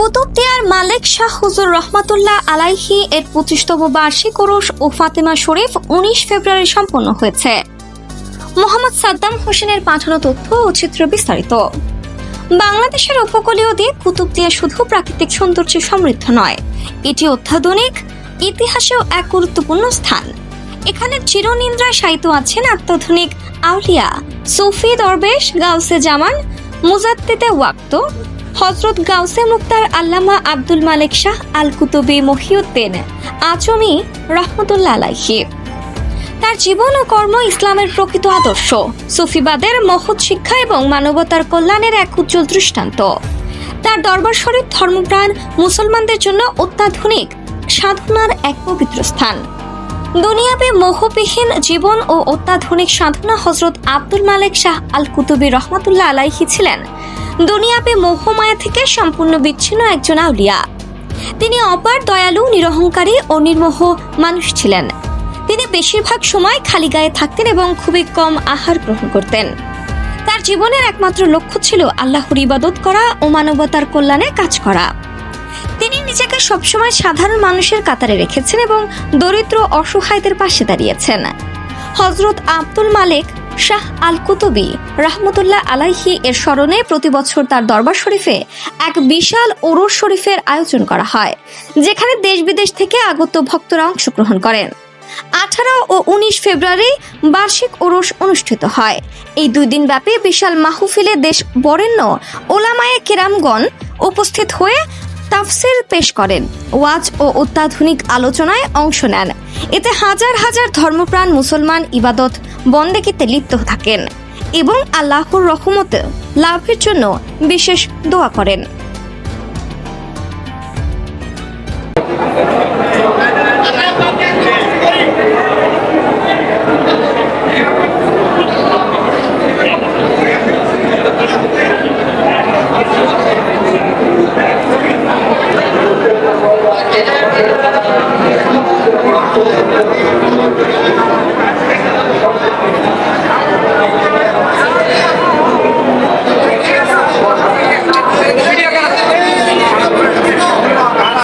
কুতুবদিয়ার মালিক শাহ হুজুর রহমাতুল্লাহ আলাইহি এর পঁচিশতম বার্ষিক ওরস ও ফাতেমা শরীফ উনিশ ফেব্রুয়ারি সম্পন্ন হয়েছে। মোহাম্মদ সাদ্দাম হোসেনের পাঠানো তথ্য ও চিত্র বিস্তারিত। বাংলাদেশের উপকূলীয় দ্বীপ কুতুবদিয়া শুধু প্রাকৃতিক সৌন্দর্যে সমৃদ্ধ নয়, এটি অত্যাধুনিক, ইতিহাসেও এক গুরুত্বপূর্ণ স্থান। এখানে চিরনিন্দ্রায় শায়িত আছেন অত্যাধুনিক আউলিয়া, সুফি দরবেশ, গাউসে জামান, মুজাদ্দিদে ওয়াক্ত হজরত গাউসে মুক্তার আল্লামা আব্দুল মালিক শাহ আল কুতুবি মহিউদ্দিন আচমি রহমতুল্লাহ আলাইহি। তার জীবন ও কর্ম ইসলামের প্রকৃত আদর্শ। সুফিবাদের মহৎ শিক্ষা এবং মানবতার কল্যাণের এক উজ্জ্বল দৃষ্টান্ত। তার দরবার শরীফ ধর্মপ্রাণ মুসলমানদের জন্য অত্যাধুনিক, সাধনার এক পবিত্র স্থান। দুনিয়াবে মোহবিহীন জীবন ও অত্যাধুনিক সাধনা হজরত আব্দুল মালিক শাহ আল কুতুবি রহমাতুল্লাহ আলাইহি ছিলেন। দুনিয়াবে মোহমায়া থেকে সম্পূর্ণ বিচ্ছিন্ন একজন আউলিয়া। তিনি অপার দয়ালু, নিরহংকারী ও নির্মোহ মানুষ ছিলেন। তিনি বেশিরভাগ সময় খালি গায়ে থাকতেন এবং খুবই কম আহার গ্রহণ করতেন। তার জীবনের একমাত্র লক্ষ্য ছিল আল্লাহর ইবাদত করা ও মানবতার কল্যাণে কাজ করা। তিনি নিজেকে সবসময় সাধারণ মানুষের কাতারে রেখেছেন এবং দরিদ্র অসহায়দের পাশে দাঁড়িয়েছেন। হজরত আব্দুল মালিক শাহ আল কুতুবি রহমতুল্লাহ আলাইহি এর স্মরণে প্রতি বছর তার দরবার শরীফে এক বিশাল ওরস শরীফের আয়োজন করা হয়, যেখানে দেশ বিদেশ থেকে আগত ভক্তরা অংশগ্রহণ করেন। আঠারো ও উনিশ ফেব্রুয়ারি বার্ষিক ওরস অনুষ্ঠিত হয়। এই দুই দিন ব্যাপী বিশাল মাহফিলে দেশ বরেণ্য ওলামায়ে কেরামগণ উপস্থিত হয়ে তাফসির পেশ করেন। ওয়াজ ও অত্যাধুনিক আলোচনায় অংশ নেন। এতে হাজার হাজার ধর্মপ্রাণ মুসলমান ইবাদত বন্দেকিতে লিপ্ত থাকেন এবং আল্লাহর রহমত লাভের জন্য বিশেষ দোয়া করেন।